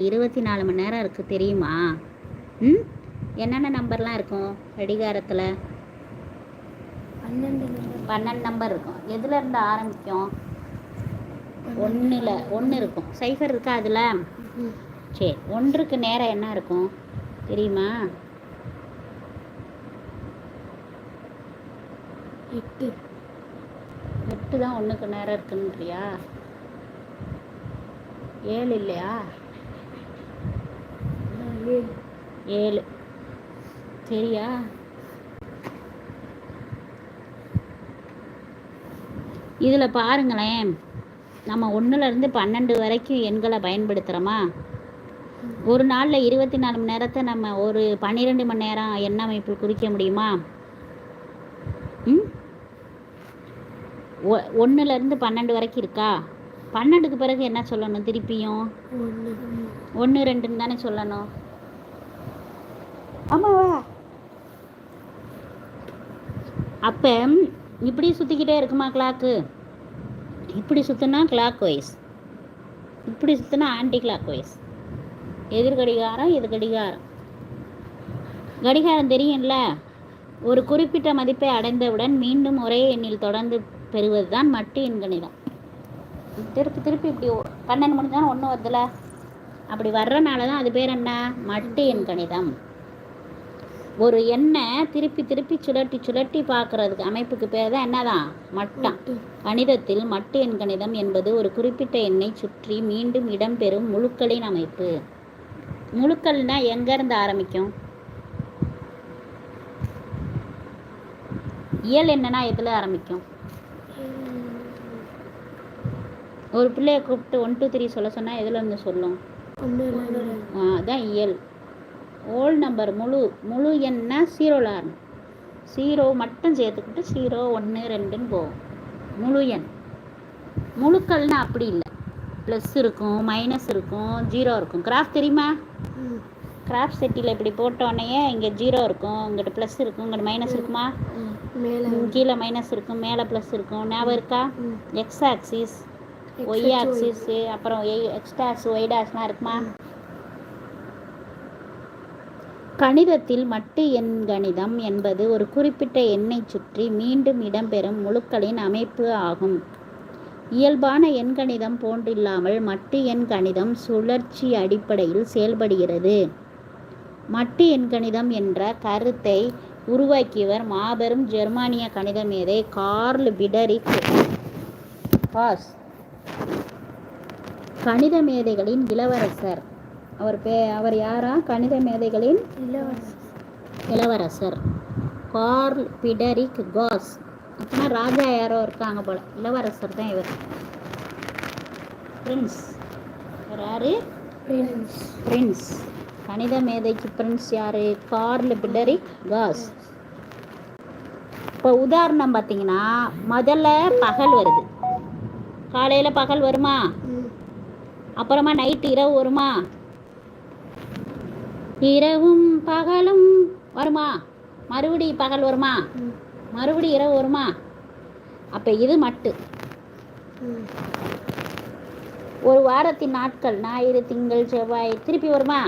இருபத்தி நாலு மணி நேரம் இருக்குது தெரியுமா? ம்? என்னென்ன நம்பர்லாம் இருக்கும் கடிகாரத்தில்? பன்னெண்டு நம்பர். பன்னெண்டு நம்பர் இருக்கும். எதுல இருந்து ஆரம்பிக்கும்? ஒன்றில் ஒன்று இருக்கும். சைஃபர் இருக்கா அதில்? ம். சரி. ஒன்றுக்கு நேரம் என்ன இருக்கும்? தெரியுமா? எட்டு. எட்டு தான் ஒன்றுக்கு நேரம் இருக்குன்றியா? ஏழு இல்லையா? ஏழு. சரியா? இதில் பாருங்களேன். நம்ம ஒன்றுலேருந்து பன்னெண்டு வரைக்கும் எண்களை பயன்படுத்துகிறோமா ஒரு நாளில் இருபத்தி நாலு மணி நேரத்தை நம்ம ஒரு பன்னிரெண்டு மணி நேரம் எண்ண அமைப்பு குறிக்க முடியுமா? ம்? ஒன்றுலேருந்து பன்னெண்டு வரைக்கும் இருக்கா? பன்னெண்டுக்கு பிறகு என்ன சொல்லணும் திருப்பியும்? ஒன்று ரெண்டுன்னு தானே சொல்லணும். ஆமாவா? அப்போ இப்படி சுற்றிக்கிட்டே இருக்குமா கிளாக்கு இப்படி சுற்றினா கிளாக் வைஸ் இப்படி சுற்றினா ஆன்டி கிளாக் வைஸ் எதிர் கடிகாரம் இது கடிகாரம். கடிகாரம் தெரியும்ல? ஒரு குறிப்பிட்ட மதிப்பை அடைந்தவுடன் மீண்டும் ஒரே எண்ணில் தொடர்ந்து பெறுவது தான் மட்டு எண்கணிதம். திருப்பி திருப்பி இப்படி பன்னெண்டு மணி தான் ஒன்று வருதுல? அப்படி வர்றனால தான் அது பேர் என்ன? மட்டு எண் கணிதம் ஒரு எண்ணை திருப்பி திருப்பி சுழட்டி சுழட்டி பார்க்கறதுக்கு அமைப்புக்கு பேர் தான் என்னதான்? மட்டம். கணிதத்தில் மட்டு எண் கணிதம் என்பது ஒரு குறிப்பிட்ட எண்ணை சுற்றி மீண்டும் இடம்பெறும் முழுக்களின் அமைப்பு முழுக்கள்னா எங்கேருந்து ஆரம்பிக்கும்? இயல் என்னன்னா எதில் ஆரம்பிக்கும்? ஒரு பிள்ளைய கூப்பிட்டு ஒன் டூ த்ரீ சொல்ல சொன்னால் எதுல இருந்து சொல்லும்? அதான் இயல். ஓல் நம்பர் முழு முழு எண்ணா ஜீரோவில் ஆரம்பி ஜீரோ மட்டும் சேர்த்துக்கிட்டு ஜீரோ ஒன்று ரெண்டுன்னு போகும். முழு எண். முழுக்கள்னா அப்படி இல்லை. ப்ளஸ் இருக்கும் மைனஸ் இருக்கும் ஜீரோ இருக்கும். கிராஃப் தெரியுமா. கிராஃப் செட்டியில் இப்படி போட்டோடனே இங்கே ஜீரோ இருக்கும் இங்கிட்ட ப்ளஸ் இருக்கும் இங்கிட்ட மைனஸ் இருக்குமா? கீழே மைனஸ் இருக்கும் மேலே ப்ளஸ் இருக்கும். ஞாபகம் இருக்கா. X axis Y. ஆக்சிஸ் அப்புறம் எக்ஸ் டேஷ் ஒய் டேஷ்லாம் இருக்குமா? கணிதத்தில் மட்டு எண் கணிதம் என்பது ஒரு குறிப்பிட்ட எண்ணைச் சுற்றி மீண்டும் இடம்பெறும் முழுக்களின் அமைப்பு ஆகும். இயல்பான எண்கணிதம் போன்றில்லாமல் மட்டு எண் கணிதம் சுழற்சி அடிப்படையில் செயல்படுகிறது. மட்டு எண்கணிதம் என்ற கருத்தை உருவாக்கியவர் மாபெரும் ஜெர்மானிய கணித மேதை கார்ல் பிடரிக் பாஸ். கணித மேதைகளின் இளவரசர். அவர் பே அவர் யாரா? கணித மேதைகளின் இளவரசர். Carl Friedrich Gauss. அப்படின்னா ராஜா யாரோ இருக்காங்க போல. இளவரசர் தான் இவர். பிரின்ஸ் யாரு? பிரின்ஸ் பிரின்ஸ் கணித மேதைக்கு பிரின்ஸ் யாரு? Carl Friedrich Gauss. இப்போ உதாரணம் பார்த்தீங்கன்னா முதல்ல பகல் வருது. காலையில் பகல் வருமா. அப்புறமா நைட்டு இரவு வருமா? இரவும் பகலும் வருமா? மறுபடி பகல் வருமா? மறுபடி இரவு வருமா? அப்போ இது மட்டு. ஒரு வாரத்தின் நாட்கள் ஞாயிறு திங்கள் செவ்வாய் திருப்பி வருமா?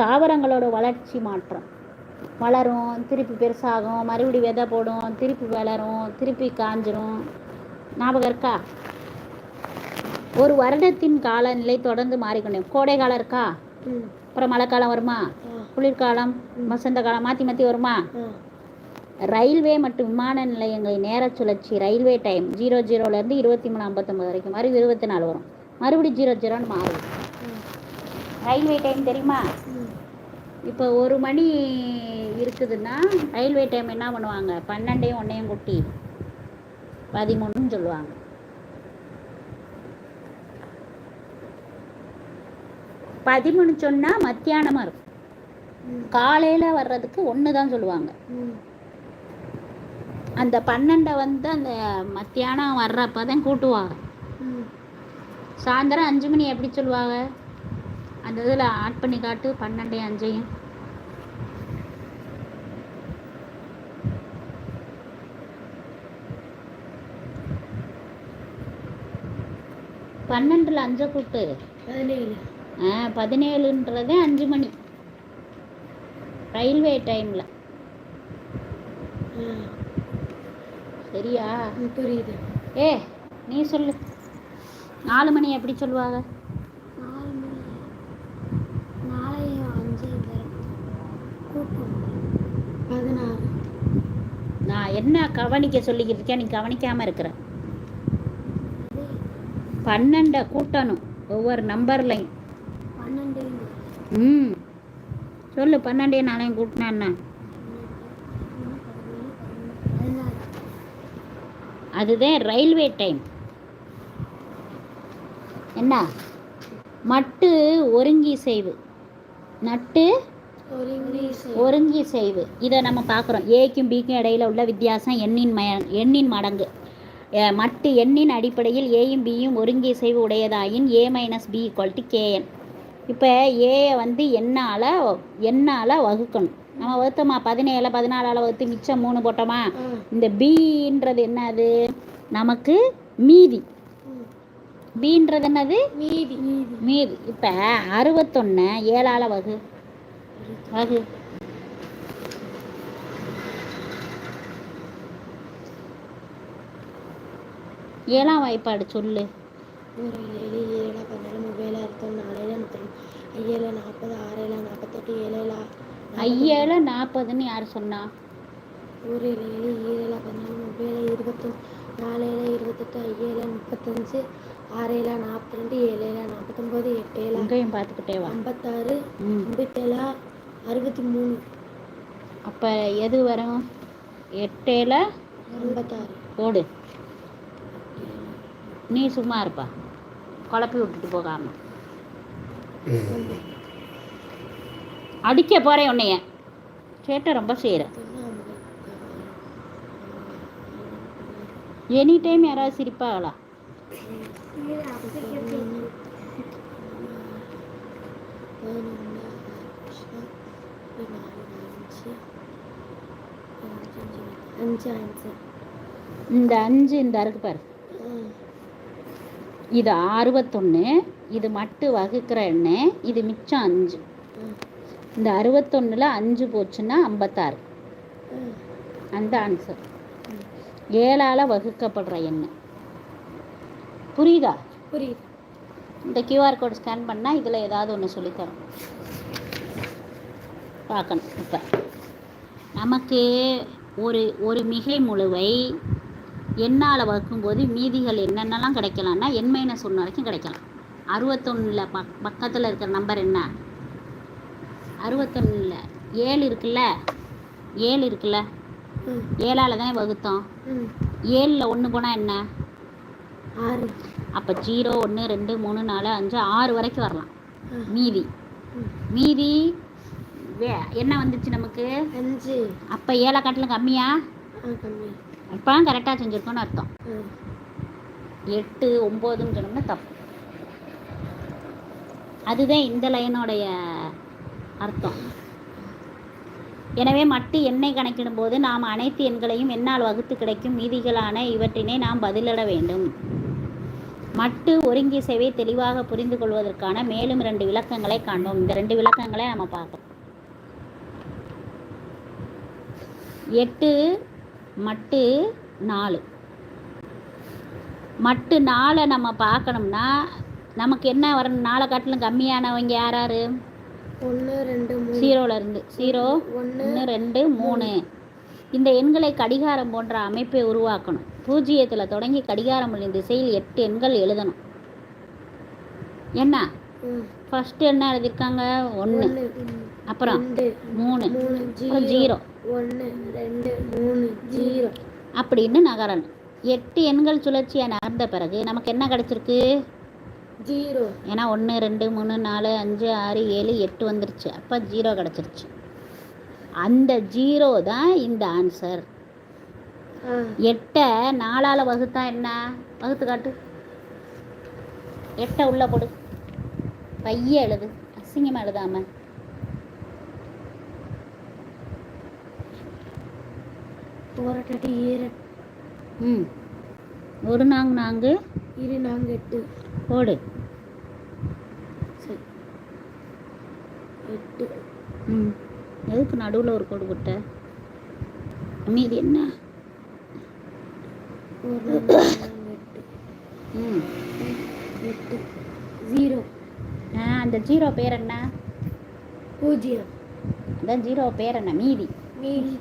தாவரங்களோட வளர்ச்சி மாற்றம். வளரும் திருப்பி பெருசாகும் மறுபடி விதை போடும் திருப்பி வளரும் திருப்பி காஞ்சிரும். ஞாபகம் இருக்கா? ஒரு வருடத்தின் காலநிலை தொடர்ந்து மாறிக்கொண்டேன் கோடை காலம் இருக்கா? அப்புறம் மழைக்காலம் வருமா. குளிர்காலம் வசந்த காலம் மாற்றி மாற்றி வருமா. ரயில்வே மற்றும் விமான நிலையங்களின் நேர சுழற்சி ரயில்வே டைம் ஜீரோ ஜீரோலேருந்து இருபத்தி மூணு ஐம்பத்தொம்பது வரைக்கும். மறுபடியும் இருபத்தி நாலு வரும். மறுபடியும் ஜீரோ ஜீரோன்னு மாறும். ரயில்வே டைம் தெரியுமா. இப்போ ஒரு மணி இருக்குதுன்னா ரயில்வே டைம் என்ன பண்ணுவாங்க? பன்னெண்டையும் ஒன்றையும் கூட்டி பதிமூணுன்னு சொல்லுவாங்க. பதிமூணு சொன்னால் மத்தியானமாக இருக்கும். காலையில் வர்றதுக்கு ஒன்று தான் சொல்லுவாங்க. அந்த பன்னெண்டை வந்து அந்த மத்தியானம் வர்றப்ப தான் கூட்டுவாங்க. சாயந்தரம் அஞ்சு மணி எப்படி சொல்லுவாங்க? அந்த இதில் ஆட் பண்ணி காட்டு பன்னெண்டையும் அஞ்சையும். பன்னெண்டில் அஞ்சை கூட்டு. பதினேழு. ஆ பதினேழுன்றதே அஞ்சு மணி. ரயில்வே டைமில். சரியா? புரியுது. ஏ நீ சொல்லு. நாலு மணி எப்படி சொல்லுவாங்க? நாலு மணி நாளையும் அஞ்சு பதினாறு. நான் என்ன கவனிக்க சொல்லிக்கிட்டு இருக்கேன் நீ கவனிக்காமல் இருக்கிற. பன்னெண்டை கூட்டணும் ஒவ்வொரு நம்பர்லையும் ம். சொல்லு பன்னெண்டே நாளையும் கூட்டினா என்ன? அதுதான் ரயில்வே டைம். என்ன? மட்டு ஒருங்கி செய்வு. நட்டு ஒருங்கி செய்வு. இதை நம்ம பார்க்குறோம் ஏக்கும் பிக்கும் இடையில உள்ள வித்தியாசம் எண்ணின் மய எண்ணின் மடங்கு. மட்டு எண்ணின் அடிப்படையில் ஏயும் பியும் ஒருங்கி செய்வு உடையதாயின் A minus B equal to KN இப்போ ஏயை வந்து எண்ணால் எண்ணால் வகுக்கணும். நம்ம வகுத்தோமா? பதினேழு பதினாலால் வகுத்து மிச்சம் மூணு போட்டோமா? இந்த பின்றது என்னது? நமக்கு மீதி. பீன்றது என்னது? மீதி. மீதி. இப்போ அறுபத்தொன்று ஏழால் வகு. வகு. ஏழாம் வாய்ப்பாடு சொல்லு. ஏழு ஏழு அறுபத்தொன்று நாலேழு முப்பத்தி ஐஏழு நாற்பது ஆறேழு நாற்பத்தெட்டு ஏழேழு ஐயேழு நாற்பதுன்னு யார் சொன்னா? ஒரு ஏழு ஈரேழு பதினாலு மூவேழு இருபத்தொன்று நாலேழு இருபத்தெட்டு ஐஏழு முப்பத்தஞ்சு ஆறேழு நாற்பத்தி ரெண்டு ஏழேழு நாற்பத்தொம்போது எட்டேழு உங்களையும் பார்த்துக்கிட்டே வா. ஐம்பத்தாறு ஐம்பத்தேழு அறுபத்தி மூணு அப்போ எது வரும்? எட்டேல ஐம்பத்தாறு போடு நீ சும்மா இருப்பா. குழப்பி விட்டுட்டு போகாம. அடிக்க போகிறேன் உன்னைய. சேட்டை ரொம்ப செய்கிற எனி டைம் யாராவது சிரிப்பாங்களா? இந்த அஞ்சு இந்த அருக்கு பாரு. இது அறுபத்தொன்று இது மட்டு வகுக்கிற எண்ணெய் இது மிச்சம் அஞ்சு. இந்த அறுபத்தொன்னில் அஞ்சு போச்சுன்னா ஐம்பத்தாறு அந்த ஆன்சர் ஏழால் வகுக்கப்படுற எண்ணெய் புரியுதா? புரியுது. இந்த கியூஆர் கோட் ஸ்கேன் பண்ணால் இதில் ஏதாவது ஒன்று சொல்லித்தரோம். பார்க்கணும் இப்போ. நமக்கு ஒரு ஒரு மிகை முழுவை எண்ணால் வகுக்கும்போது மீதிகள் என்னென்னலாம் கிடைக்கலாம்னா என் மைனஸ் ஒன்று வரைக்கும் கிடைக்கலாம். அறுபத்தொன்னில் பக் பக்கத்தில் இருக்கிற நம்பர் என்ன? அறுபத்தொன்னில். ஏழு இருக்குல்ல? ஏழு இருக்குல்ல? ஏழால் தானே வகுத்தோம். ஏழில் ஒன்று போனால் என்ன? ஆறு. அப்போ ஜீரோ ஒன்று ரெண்டு மூணு நாலு அஞ்சு ஆறு வரைக்கும் வரலாம். மீதி. மீதி வே என்ன வந்துச்சு நமக்கு? அஞ்சு. அப்போ ஏழை காட்டிலும் கம்மியா? அப்போ கரெக்டாக செஞ்சுருக்கோன்னு அர்த்தம். எட்டு ஒம்போதுன்னு சொன்னோம்னா தப்பு. அதுதான் இந்த லைனோடைய அர்த்தம். எனவே மட்டு எண்ணெய் கணக்கிடும் போது நாம் அனைத்து எண்களையும் எண்ணால் வகுத்து கிடைக்கும் மீதிகளான இவற்றினை நாம் பதிலிட வேண்டும். மட்டு ஒருங்கிசைவை தெளிவாக புரிந்து கொள்வதற்கான மேலும் ரெண்டு விளக்கங்களை காண்போம். இந்த ரெண்டு விளக்கங்களை நம்ம பார்க்கணும் எட்டு மட்டு நாலு. மட்டு நாளை நம்ம பார்க்கணும்னா நமக்கு என்ன வரணும்? நாளை காட்டிலும் கம்மியானவங்க யார் யார்? ஒன்று ரெண்டு மூணு. ஜீரோல இருந்து. ஜீரோ ஒன்று ரெண்டு மூணு. இந்த எண்களை கடிகாரம் போன்ற அமைப்பை உருவாக்கணும். பூஜ்ஜியத்தில் தொடங்கி கடிகாரம் உள்ள திசையில் எட்டு எண்கள் எழுதணும். என்ன? ஃபர்ஸ்ட் என்ன எழுதியிருக்காங்க? ஒன்று அப்புறம் மூணு. ஜீரோ. ஜீரோ. ஒன்று ரெண்டு மூணு ஜீரோ. அப்படின்னு நகரணும். எட்டு எண்கள் சுழற்சியாக நகர்ந்த பிறகு நமக்கு என்ன கிடச்சிருக்கு? ஜீரோ. ஏன்னா ஒன்று ரெண்டு மூணு நாலு அஞ்சு ஆறு ஏழு எட்டு வந்துருச்சு. அப்போ ஜீரோ கிடச்சிருச்சு. அந்த ஜீரோ தான் இந்த ஆன்சர் எட்டை நாலால் வகுத்தா என்ன? வகுத்து காட்டு. எட்டை உள்ள போடு. பைய எழுது. அசிங்கமாக எழுதாம. ஓரட்டடி ஈர ம். ஒரு நாங்கு. நான்கு இரு நாங்கள் எட்டு போடு. சரி. எட்டு. ம். எதுக்கு நடுவில் ஒரு கோடு போட்ட? மீதி என்ன? ஒரு எட்டு ம். எட்டு. ஜீரோ. ஆ அந்த ஜீரோ பேர் என்ன? பூஜ்ஜியம். அதான் ஜீரோ பேர் என்ன? மீதி. மீதி.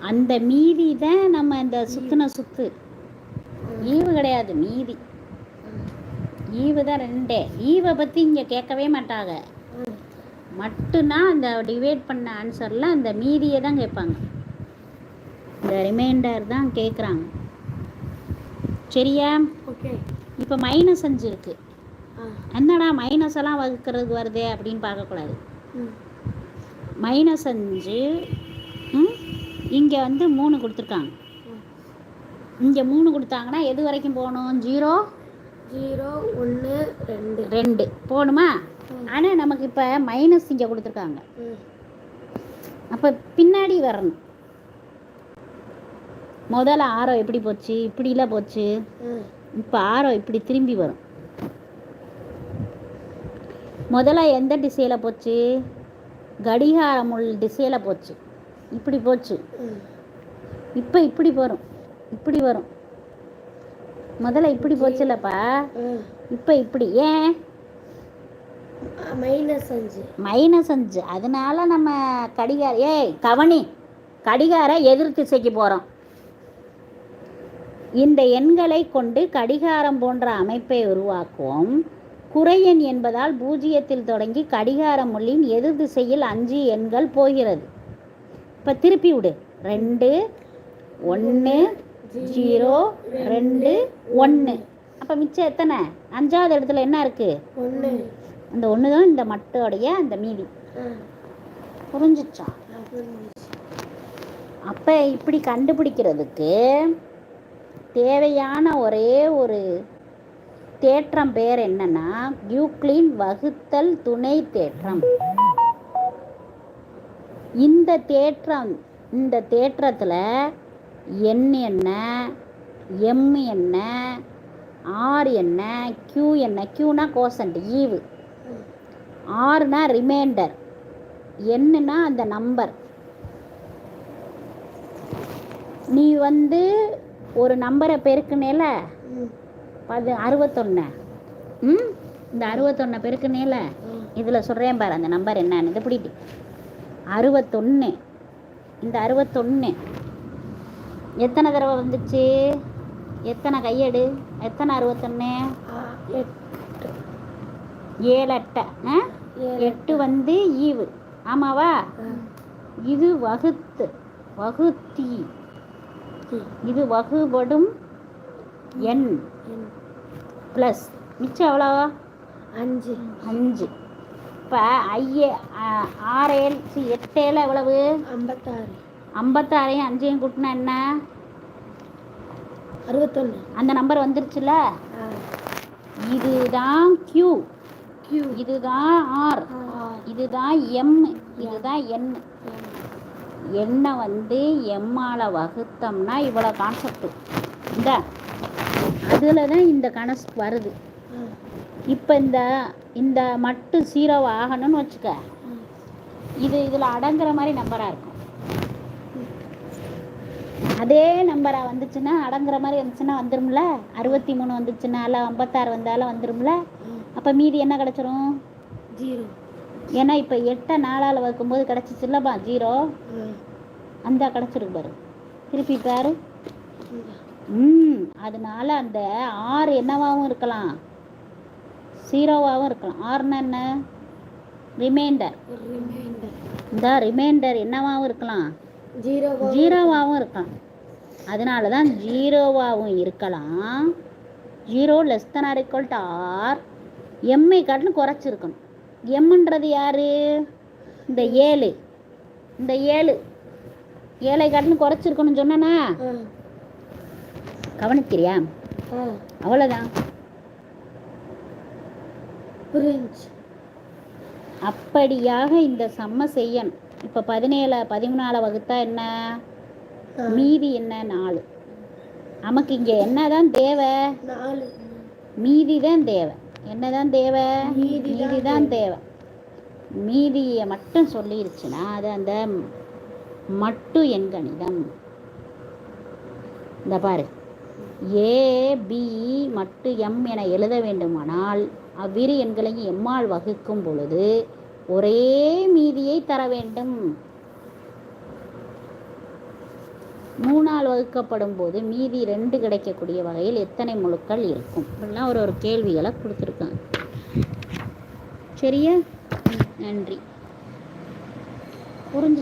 அந்த மீதி தான் நம்ம இந்த சுத்தின சுத்து. ஈவு கிடையாது மீதி. ஈவு தான் ரெண்டே. ஈவை பற்றி இங்கே கேட்கவே மாட்டாங்க. மட்டும்னா அந்த டிவைட் பண்ண ஆன்சரில் அந்த மீதியை தான் கேட்பாங்க. இந்த ரிமைண்டர் தான் கேட்குறாங்க. சரியா? ஓகே. இப்போ மைனஸ் அஞ்சு இருக்குது என்னடா மைனஸ் எல்லாம் வகுக்கிறதுக்கு வருதே அப்படின்னு பார்க்கக்கூடாது. மைனஸ் அஞ்சு இங்கே வந்து மூணு கொடுத்துருக்காங்க. இங்கே மூணு கொடுத்தாங்கன்னா எது வரைக்கும் போகணும்? ஜீரோ? ஜீரோ ஒன்று ரெண்டு. ரெண்டு. போகணுமா. ஆனால் நமக்கு இப்போ மைனஸ் இங்கே கொடுத்துருக்காங்க. அப்போ பின்னாடி வரணும். முதல்ல ஆரோ எப்படி போச்சு? இப்படிலாம் போச்சு. இப்போ ஆரோ இப்படி திரும்பி வரும். முதல்ல எந்த திசையில் போச்சு? கடிகார முள் திசையில் போச்சு. இப்படி போச்சு. இப்போ இப்படி வரும் இப்படி வரும். முதல்ல இப்படி போச்சுல்லப்பா. இப்போ இப்படி. ஏன்? மைனஸ் அஞ்சு. மைனஸ் அஞ்சு. அதனால நம்ம கடிகார ஏய் கவனி கடிகார எதிர் திசைக்கு போகிறோம் இந்த எண்களை கொண்டு கடிகாரம் போன்ற அமைப்பை உருவாக்குவோம் குறையெண் என்பதால் பூஜ்ஜியத்தில் தொடங்கி கடிகார முள்ளின் எதிர் திசையில் அஞ்சு எண்கள் போகிறது. இப்போ திருப்பி விடு. ரெண்டு ஒன்று ஜீரோ ரெண்டு ஒன்று அப்போ மிச்சம் எத்தனை? அஞ்சாவது இடத்துல என்ன இருக்குது ஒன்று அந்த ஒன்று தான் இந்த மட்டோடைய அந்த மீதி. புரிஞ்சிச்சா. அப்போ இப்படி கண்டுபிடிக்கிறதுக்கு தேவையான ஒரே ஒரு தேற்றம் பேர் என்னன்னா யூக்ளின் வகுத்தல் துணை தேற்றம். இந்த தேற்றம் இந்த தேற்றத்தில் எண் என்ன எம் என்ன ஆர் என்ன கியூ என்ன? கியூனா கோசண்ட் ஈவு ஆறுனா ரிமைண்டர் என்னன்னா அந்த நம்பர் நீ வந்து ஒரு நம்பரை பெருக்குனேல? அது அறுபத்தொன்று ம்? இந்த அறுபத்தொன்னை பெருக்குனேல? இதில் சொல்கிறேன் பாரு அந்த நம்பர் என்னன்னு. இது பிடிட்டு அறுபத்தொன்று இந்த அறுபத்தொன்று எத்தனை தடவை வந்துச்சு? எத்தனை கையெடு? எத்தனை எட்டு. ஏழு ஏழு. எட்டு வந்து ஈவு. ஆமாவா? இது வகுத்து. வகுத்தி. இது வகுபடும் எண். ப்ளஸ். மிச்சம் எவ்வளோ? அஞ்சு. அஞ்சு. இப்போ ஐயே ஆறு ஏழு சி, எட்டு ஏழு எவ்வளவு? ஐம்பத்தாறு. ஐம்பத்தாறையும் அஞ்சையும் கூட்டினா என்ன? அறுபத்தொன்று அந்த நம்பர் வந்துருச்சுல? இதுதான் கியூ கியூ இதுதான் ஆர் இதுதான் எம் இதுதான் என் எண்ணை வந்து எம்மால் வகுத்தோம்னா இவ்வளோ கான்செப்ட் இந்த. அதில் தான் இந்த கணக்கு வருது. இப்போ இந்த இந்த மட்டு ஜீரோ ஆகணும்னு வச்சுக்க. இது இதில் அடங்குற மாதிரி நம்பராக இருக்கும். அதே நம்பராக வந்துச்சுன்னா அடங்குற மாதிரி வந்துச்சுன்னா வந்துரும்ல? அறுபத்தி மூணு வந்துச்சுன்னா இல்லை ஐம்பத்தாறு வந்தாலும் வந்துரும்ல? அப்போ மீதி என்ன கிடச்சிரும்? ஜீரோ. ஏன்னா இப்போ எட்டை நாலால் வைக்கும்போது கிடச்சிச்சுல்லப்பா ஜீரோ. அந்த கிடச்சிருக்கு பாரு. திருப்பி பாரு. ம் அதனால அந்த ஆறு என்னவாகவும் இருக்கலாம். ஜீரோவாகவும் இருக்கலாம். ஆறுனா என்ன? ரிமைண்டர் இந்த ரிமைண்டர் என்னவாகவும் இருக்கலாம். ஜீரோவாகவும் இருக்கலாம் அதனால தான் ஜீரோவாகவும் இருக்கலாம். Zero less than R equal to R Mi காட்டிலும் குறைச்சிருக்கணும். எம்ன்றது யாரு? இந்த ஏழு. இந்த ஏழு. ஏழை காட்டிலும் குறைச்சிருக்கணும்னு சொன்னேனா? கவனிக்கிறியா? அவ்வளோதான் அப்படியாக இந்த சம்ம செய்யணும். இப்போ பதினேழு பதிமூணால வகுத்தா என்ன. மீதி என்ன? நாலு. நமக்கு இங்கே என்னதான் தேவை? நாலு. மீதி தான் தேவை. என்னதான் தேவை? மீதிதான் மீதி தான் தேவை. மீதியை மட்டும் சொல்லிருச்சுன்னா அது அந்த மட்டு எண்கணிதம் இந்த பாரு. ஏ பி மட்டு எம் என எழுத வேண்டுமானால் அவ்விரு எண்களையும் எம்மால் வகுக்கும் பொழுது ஒரே மீதியை தர வேண்டும். மூணால் வகுக்கப்படும் போது மீதி ரெண்டு கிடைக்கக்கூடிய வகையில் எத்தனை முழுக்கள் இருக்கும்? இப்படிலாம் ஒரு ஒரு கேள்விகளை கொடுத்துருக்காங்க. சரியா? நன்றி. புரிஞ்சு